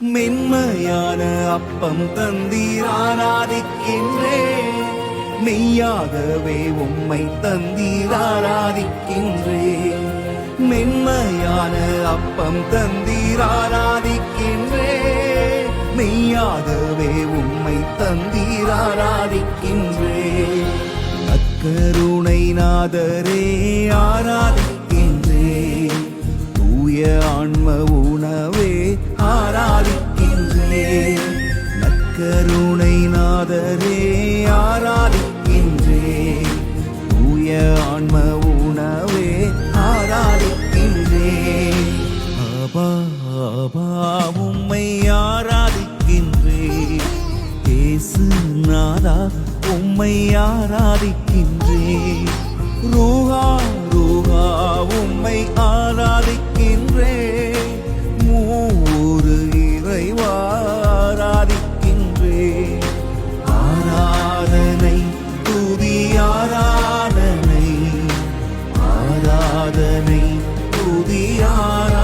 மென்மையான அப்பம் தந்தீராராதிக்கின்றேன் மெய்யாகவே உம்மை தந்தீராராதிக்கின்றேன் மென்மையான அப்பம் தந்தீராராதிக்கின்றேன் மெய்யாகவே உம்மை தந்தீராராதிக்கின்றேன் அக்கருணை நாதரே ஆராதிக்கின்றேன் தூய ஆன்ம ஆராதிக்கின்றே நற்கருணை நாதரே ஆராதிக்கின்றே தூய ஆன்ம உணவே ஆராதிக்கின்றே ஆபா உம்மை ஆராதிக்கின்றே இயேசு நாதா உம்மை ஆராதிக்கின்றே நாதனை துதியாரா